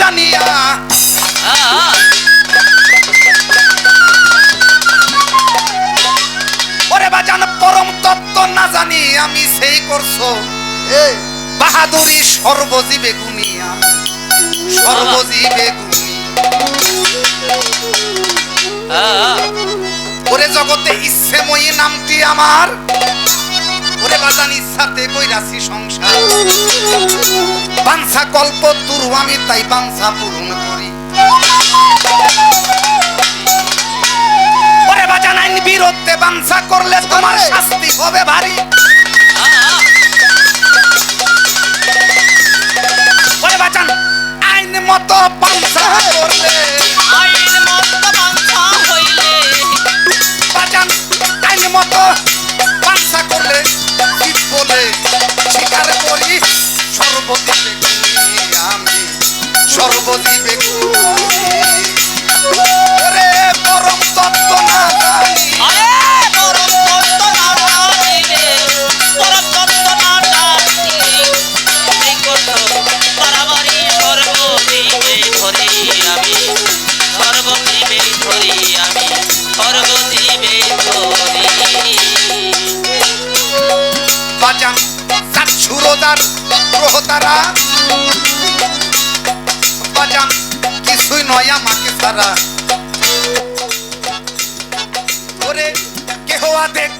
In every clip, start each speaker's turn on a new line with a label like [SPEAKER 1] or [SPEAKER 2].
[SPEAKER 1] জানিয়া ওরে বাজান পরম তত্ত্ব না জানি আমি সেই করছ। বাহাদুরি সর্বজীবে গুণী আমি। সর্বজীবে গুণী। ওরে জগতে ইচ্ছেময়ী নামটি আমার। ওরে বাজান ইচ্ছাতে কইরাছি সংসার। বাঞ্ছা কল্প তুরু আমি তাই বাংসা পূরণ করি। ওরে বাজান আইন বিরোধে বাংসা করলে তোমার শাস্তি হবে ভারী। ওরে বাজান আইন মতো বাংসা করলে বাজান আমি সর্বদ্বীপে গুণী ওরে পরম তত্ত্ব না জানি। বাজান সাত সুরদার তারা বাজান কিছুই নয় আমাকে সারা। ওরে কেহ আদেক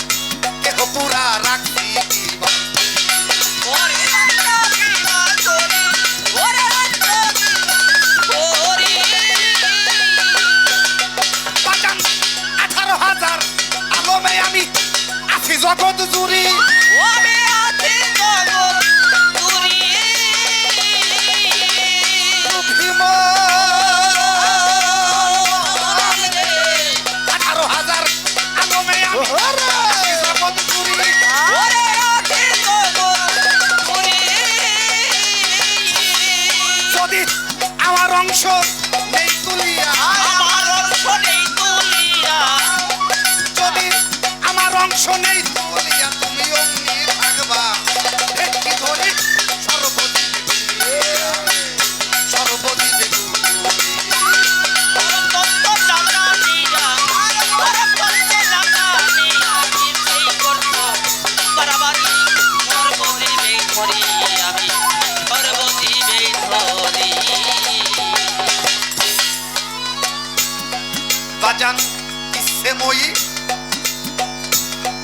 [SPEAKER 1] আলমে আমি আছি জগৎ যদি আমার অংশ নেই তুলিয়া। যদি আমার অংশ নেই বাজান মই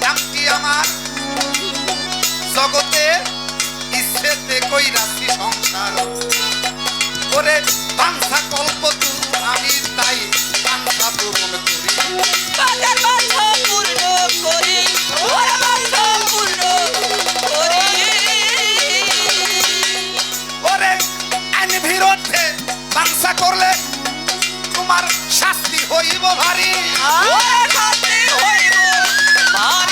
[SPEAKER 1] নামটি আমার। জগতে ইচ্ছেতে কইরাছি সংসার। করে বাংসা কল্প আমি তাই শাস্তি হইব। ভারী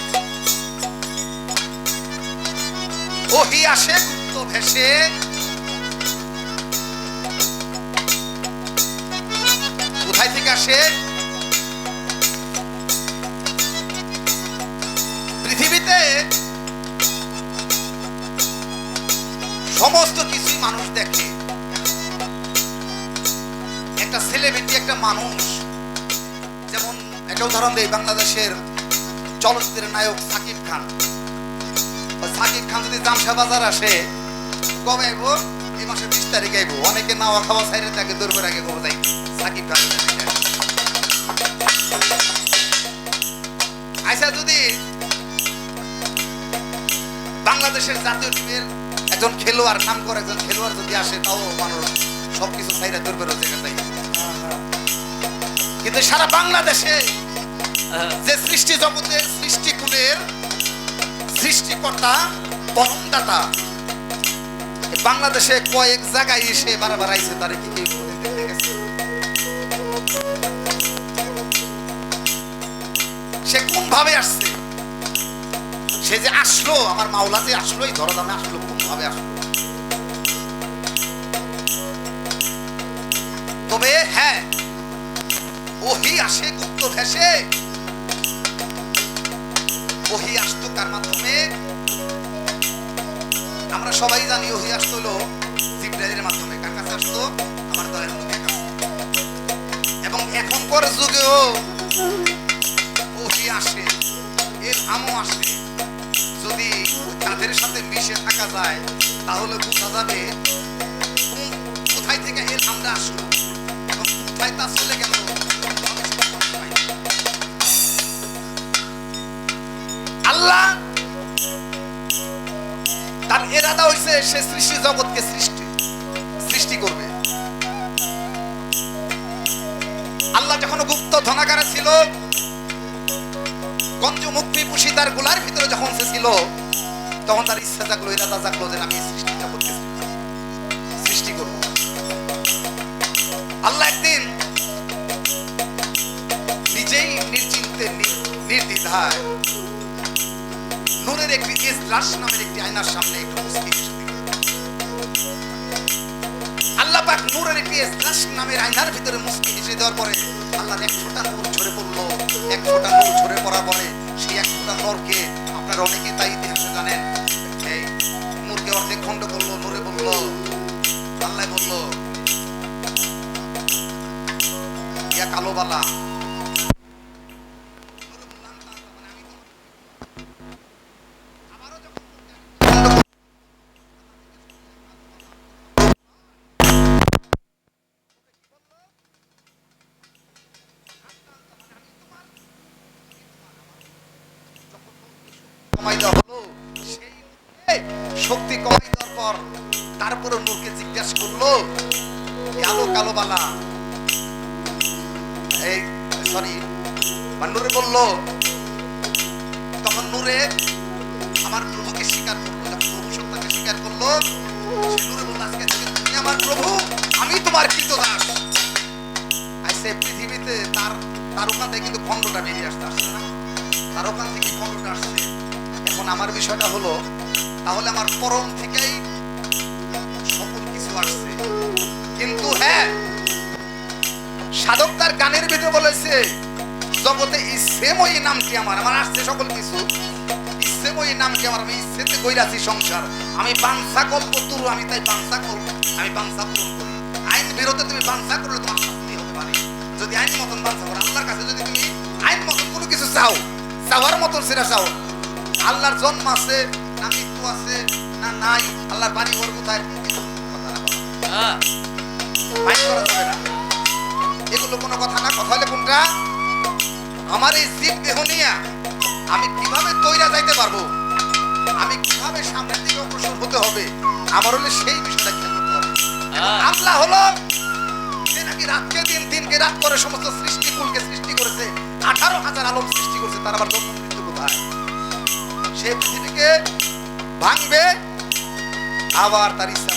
[SPEAKER 1] ওহি আসে গুপ্ত ভেসে কোথায় থেকে আসে? পৃথিবীতে সমস্ত কিছুই মানুষ দেখে। একটা সেলিব্রিটি একটা মানুষ, যেমন একটা উদাহরণ দেই বাংলাদেশের চলচ্চিত্রের নায়ক সাকিব খান। সাকিব খান যদি জামশা বাজার আসে, কবে আইব? এই মাসের বিশ তারিখে আইব। অনেকে নাওয়া খাওয়া সাইডে তাকে দূর করে আগে কবে যাই সাকিব খান আইসা যদি বাংলাদেশের জাতীয় টিমের একজন খেলোয়াড় নাম করে একজন খেলোয়াড় যদি আসে, তাও মানুষ সবকিছু চাইরা ধরবে রোজে চাই কিন্তু সারা বাংলাদেশে যে সৃষ্টি জগতের সৃষ্টিকুলের সৃষ্টিকর্তা পরমদাতা বাংলাদেশে কয়েক জায়গায় এসে বারবার আইছে তারে কি? সে কোন ভাবে আসছে? সে যে আসলো, আমার মাওলা যে আসলো, এই ধরদামে আসলো কোন ভাবে আসলো? তবে হ্যাঁ ওহি আসে গুপ্ত ভেসে ওহি আসতো কার মাধ্যমে। আমরা সবাই জানি ওহি আসতো হলো জিব্রাইলের মাধ্যমে। কার কাছে আসতো? আমার দয়াল নবীর কাছে। এবং এখনকার যুগেও ওহি আসে, এর আমও আসে। যদি তাদের সাথে মিশে থাকা যায়, তাহলে বোঝা যাবে কোথায় থেকে এর আমরা আসলো এবং কোথায় তা চলে গেল। আল্লাহ। তার এরাদা হয়েছে সে সৃষ্টি জগৎকে সৃষ্টি সৃষ্টি করবে। আল্লাহ যখন গুপ্ত ধনাগারে ছিল, গঞ্জ মুক্তি পুষি তারগুলার ভিতরে যখন সে ছিল, তখন তার ইচ্ছা জাগলো, এরাদা জাগলো যে আমি সৃষ্টি জগৎকে সৃষ্টি করব। আল্লাহ একদিন নিজেই নির্চিন্তে নির্দ্বিধায় নূরের একটি ইসলাস নামের একটি আয়নার সামনে একটু দিল। আল্লাহ পাক নূরের একটি ইসলাস নামের আয়নার ভিতরে মুসকি হেসে দেওয়ার পরে আল্লাহর এক ফোঁটা নূর ঝরে পড়ল এক ফোঁটা নূর ঝরে পড়ার পরে সেই এক ফোঁটা নূরকে আপনারা অনেকে তাই ইতিহাসে জানেন এই নূরকে অর্ধেক খণ্ড করল, নূরে বলল, আল্লাহ বলল, ইয়া কালো বালা শক্তি কমাই দেওয়ার পর তারপরে নূরকে জিজ্ঞাসা করল, কালো কালো বালা। এই সরি নূরে বলল, তখন নূরে আমার প্রভুকে স্বীকার করল, যখন প্রভু সত্তাকে স্বীকার করল নূরে বলল, আজকে তুমি আমার প্রভু, আমি তোমার কৃতদাস। আইসে পৃথিবীতে তার তার ওখান থেকে কিন্তু খণ্ডটা বেরিয়ে আসতে আসছে না। তার ওখান থেকে খণ্ডটা আসছে। এখন আমার বিষয়টা হলো তাহলে আমার পরম থেকেই সকল কিছু আসছে। কিন্তু হ্যাঁ সাধক তার গানের ভিতরে বলেছে, জগতে ইসেময়ী নামটি আমার আমার আসছে সকল কিছু। ইসেময়ী নামটি আমার আমি ইচ্ছেতে কইরাছি সংসার। আমি বাঞ্ছা কল্প তুরু, আমি তাই বাঞ্ছা করব, আমি বাঞ্ছা পূরণ করি। আইন বিরোধে তুমি বাঞ্ছা করলে তোমার শাস্তি হতে পারে। যদি আইন মতন বাঞ্ছা করো, আল্লাহর কাছে যদি তুমি আইন মতন কোনো কিছু চাও, চাওয়ার মতন সেটা চাও, আল্লাহর জন্ম আছে না মৃত্যু আছে না নাই আল্লাহর বাড়ি ওর কোথায় এগুলো কোনো কথা না মাইন্ড করা যাবে না। এগুলো কোনো কথা না কথা হলে কোনটা? আমার এই জীব দেহ নিয়ে আমি কীভাবে তৈরা যাইতে পারব? আমি কীভাবে সামনের দিকে অগ্রসর হতে হবে? আমার হলে সেই বিষয়টা খেয়াল করতে হবে। আল্লাহ হলো যে নাকি রাতকে দিন দিনকে রাত করে সমস্ত সৃষ্টিকুলকে সৃষ্টি করেছে আঠারো হাজার আলম সৃষ্টি করেছে তার আবার জন্ম মৃত্যু কোথায়? সে পৃথিবীকে ভাঙবে আবার তার ইচ্ছা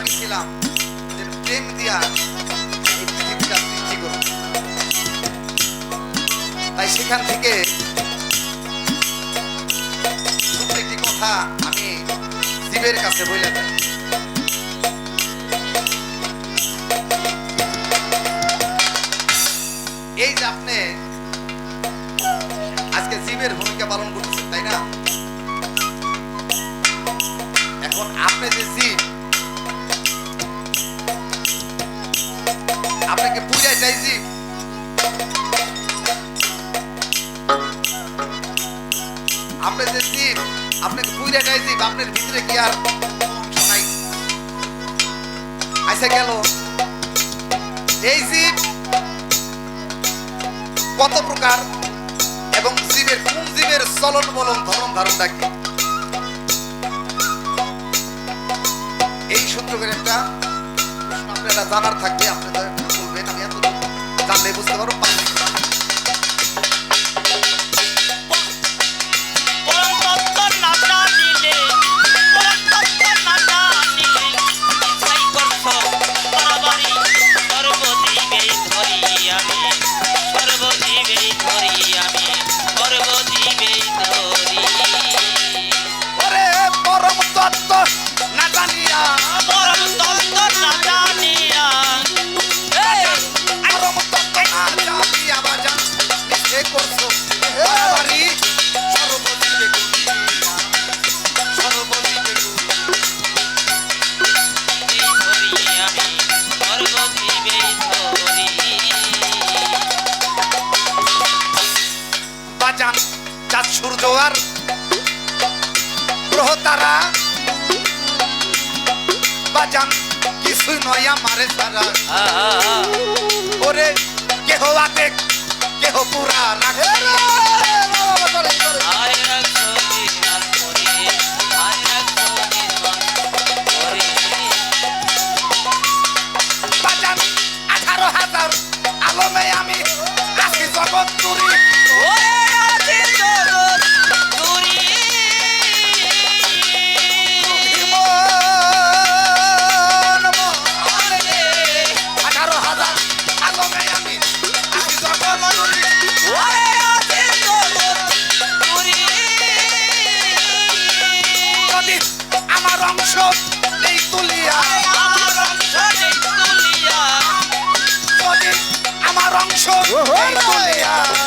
[SPEAKER 1] লাগিয়েছিলাম যে প্রেম দিয়া তাই সেখান থেকে একটি কথা আমি জীবের কাছে বলে এই যে আপনি তো ভিতরে কি আর নাই? আইসা গেল। এই জীব কত প্রকার এবং জীবের কোন জীবের চলন বলন, ধরন ধারণ কি? এই সূত্র করে একটা প্রশ্ন আপনারা জানার থাকবে আপনি বলবেন, আমি এত জানলে বুঝতে পারব পাঁচ 다. জান কিছু নয় আমার সারা ওরে কেহ আতেক কেহ পুরা রাখে আঠারো হাজার আলমে আমি রাখি জগৎ তুরি শাসন